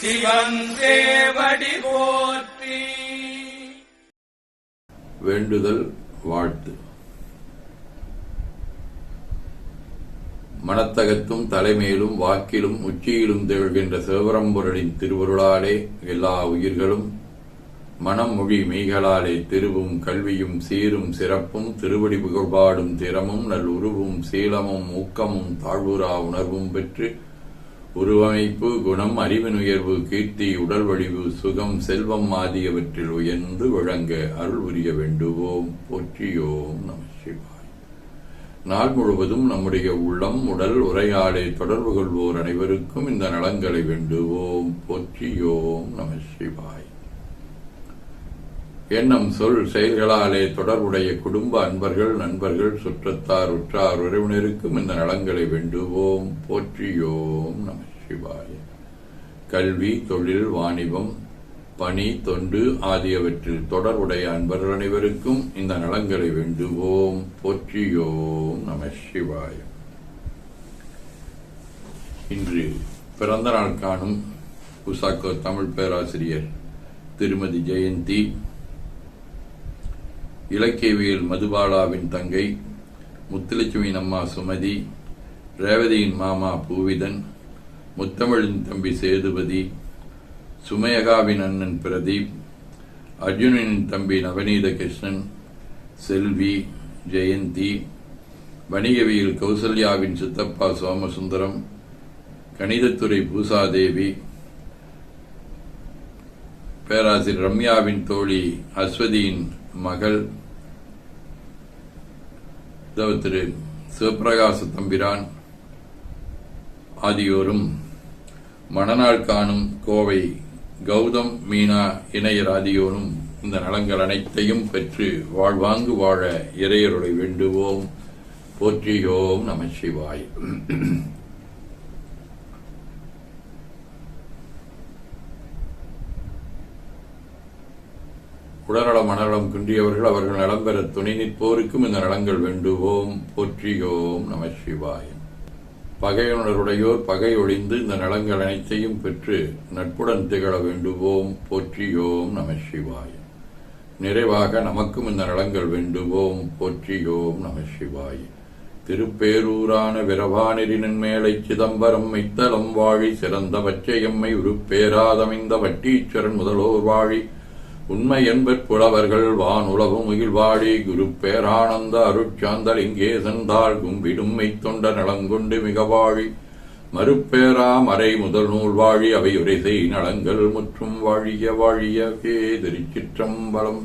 சிவன் தேவடி போற்றி. வேண்டுதல் வாழ்த்து. மனத்தகத்தும் தலைமையிலும் வாக்கிலும் உச்சியிலும் திகழ்கின்ற சிவபரம்பொருளின் திருவருளாலே எல்லா உயிர்களும் மனம் மொழி மெய்களாலே திருவும் கல்வியும் சீரும் சிறப்பும் திருவடி புகழ்பாடும் திறமும் நல் உருவும் சீலமும் ஊக்கமும் தாழ்வுரா உணர்வும் பெற்று உருவமைப்பு குணம் அறிவினுயர்வு கீர்த்தி உடல் வடிவு சுகம் செல்வம் ஆகியவற்றில் உயர்ந்து விளங்க அருள் புரிய வேண்டுவோம். போற்றியோம் நம சிவாய். நாள் முழுவதும் நம்முடைய உள்ளம் உடல் உரையாடை தொடர்பு கொள்வோர் அனைவருக்கும் இந்த நலங்களை வேண்டுவோம். போற்றியோம் நம சிவாய். எண்ணம் சொல் செயல்களாலே தொடர்புடைய குடும்ப அன்பர்கள் நண்பர்கள் சுற்றத்தார் உற்றார் உறவினருக்கும் இந்த நலங்களை வேண்டுவோம். போற்றியோம் நம சிவாய. கல்வி தொழில் வாணிபம் பணி தொண்டு ஆகியவற்றில் தொடர்புடைய அன்பர்கள் அனைவருக்கும் இந்த நலங்களை வேண்டுவோம். போற்றியோம் நம சிவாய. இன்று பிறந்த நாள் காணும் உசாக்கோ தமிழ் பேராசிரியர் திருமதி ஜெயந்தி இலக்கியவியல் மதுபாலாவின் தங்கை முத்துலட்சுமியின் அம்மா சுமதி ரேவதியின் மாமா பூவிதன் முத்தமிழின் தம்பி சேதுபதி சுமயகாவின் அண்ணன் பிரதீப் அர்ஜுனனின் தம்பி நவநீத கிருஷ்ணன் செல்வி ஜெயந்தி வணிகவியல் கௌசல்யாவின் சித்தப்பா சோமசுந்தரம் கணிதத்துறை பூசாதேவி பேராசிரியர் ரம்யாவின் தோழி அஸ்வதியின் மகள் திரு சிவபிரகாச தம்பிரான் ஆகியோரும் மணநாள் காணும் கோவை கௌதம் மீனா இணையர் ஆகியோரும் இந்த நலங்கள் அனைத்தையும் பெற்று வாழ்வாங்கு வாழ இறையருளை வேண்டுவோம். போற்றியோம் நம சிவாய். உடல்நலம் மனநலம் குன்றியவர்கள் அவர்கள் நலம் பெற துணை நிற்போருக்கும் இந்த நலங்கள் வேண்டுவோம். போற்றியோம் நம சிவாயம் பகையுணருடையோர் பகை ஒழிந்து இந்த நலங்கள் அனைத்தையும் பெற்று நட்புடன் திகழ வேண்டுவோம். போற்றியோம் நம சிவாயம் நிறைவாக நமக்கும் இந்த நலங்கள் வேண்டுவோம். போற்றியோம் நம சிவாயம் திருப்பேரூரான விரவானெறினின் மேலை சிதம்பரம் மைத்தலம் வாழி சிறந்த பச்சையம்மை உருப்பேராதமைந்த வட்டீச்சரன் முதலோர் வாழி உண்மை என்பற் புலவர்கள் வான் உலகு முகில்வாடி குரு பேரானந்த அருட்சாந்தல் இங்கே சென்றால் கும்பிடும் மெய்த்தொண்ட நலங்கொண்டு மிக வாழி மறுப்பேரா மறை முதல் நூல் வாழி அவை செய் நலங்கள் முற்றும் வாழிய வாழிய கே திருச்சிற்றம்பலம்.